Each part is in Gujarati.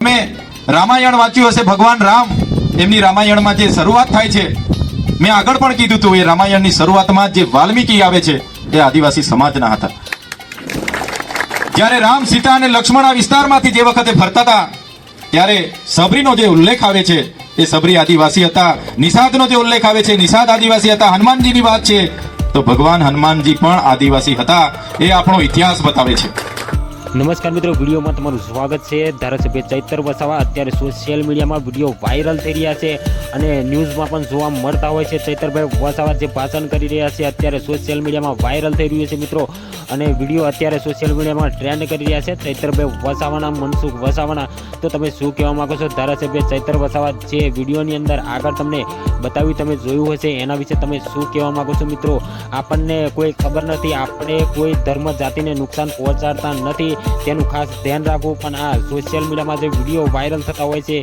તમે રામાયણ વાંચ્યું હશે, ભગવાન રામ. એમની રામાયણમાં જે શરૂઆત થાય છે, મેં આગળ પણ કીધું હતું એ રામાયણની શરૂઆતમાં જે વાલ્મીકી આવે છે, એ આદિવાસી સમાજના હતા. જ્યારે રામ, સીતા અને લક્ષ્મણ આ વિસ્તારમાંથી જે વખતે ફરતા હતા, ત્યારે સબરીનો જે ઉલ્લેખ આવે છે, એ સબરી આદિવાસી હતા. નિષાદનો જે ઉલ્લેખ આવે છે નિષાદ આદિવાસી હતા. હનુમાનજીની વાત છે, તો ભગવાન હનુમાનજી પણ આદિવાસી હતા. એ આપણો ઇતિહાસ બતાવે છે. નમસ્કાર મિત્રો, વિડીયોમાં તમારું સ્વાગત છે. ધારાસભ્ય ચૈતર વસાવા અત્યારે સોશિયલ મીડિયામાં વીડિયો વાયરલ થઈ રહ્યા છે અને ન્યૂઝમાં પણ જોવા મળતા હોય છે. ચૈતરભાઈ વસાવા જે ભાષણ કરી રહ્યા છે, અત્યારે સોશિયલ મીડિયામાં વાયરલ થઈ રહ્યું છે મિત્રો. અને વીડિયો અત્યારે સોશિયલ મીડિયામાં ટ્રેન્ડ કરી રહ્યા છે. ચૈતરભાઈ વસાવાના, મનસુખ વસાવાના. તો તમે શું કહેવા માંગો છો? ધારાસભ્ય ચૈતર વસાવા, જે વિડીયોની અંદર આગળ તમને બતાવ્યું, તમે જોયું હશે, એના વિશે તમે શું કહેવા માંગો છો મિત્રો? આપણને કોઈ ખબર નથી, આપણે કોઈ ધર્મ, જાતિને નુકસાન પહોંચાડતા નથી. તેનું ખાસ ધ્યાન રાખવું. પણ આ સોશિયલ મીડિયામાં જે વીડિયો વાયરલ થતા હોય છે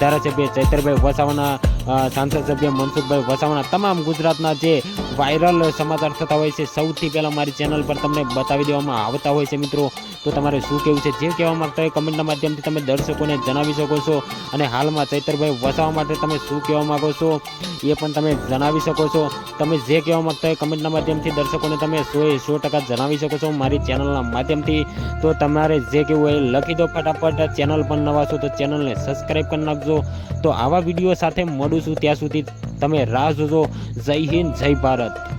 ધારાસભ્ય ચૈતરભાઈ વસાવાના સાંસદ સભ્ય મનસુખભાઈ વસાવાના તમામ ગુજરાતના જે વાયરલ સમાચાર થતા હોય છે, સૌથી પહેલાં મારી ચેનલ પર તમને બતાવી દેવામાં આવતા હોય છે મિત્રો. તો તમારે શું કહેવું છે, જે કહેવા માંગતા હોય કમેન્ટના માધ્યમથી તમે દર્શકોને જણાવી શકો છો. અને હાલમાં ચૈતરભાઈ વસાવા માટે તમે શું કહેવા માંગો છો, એ પણ તમે જણાવી શકો છો. તમે જે કહેવા માંગતા હોય કમેન્ટના માધ્યમથી દર્શકોને તમે સો એ સો ટકા જણાવી શકો છો મારી ચેનલના માધ્યમથી. તો તમારે જે કહેવું હોય લખી દો ફટાફટ. ચેનલ પણ નવા છો તો ચેનલને સબસ્ક્રાઈબ કરી નાખજો. તો આવા વીડિયો સાથે મળું છું. ત્યાં સુધી તમે રાહ જોજો. જય હિન્દ જય ભારત.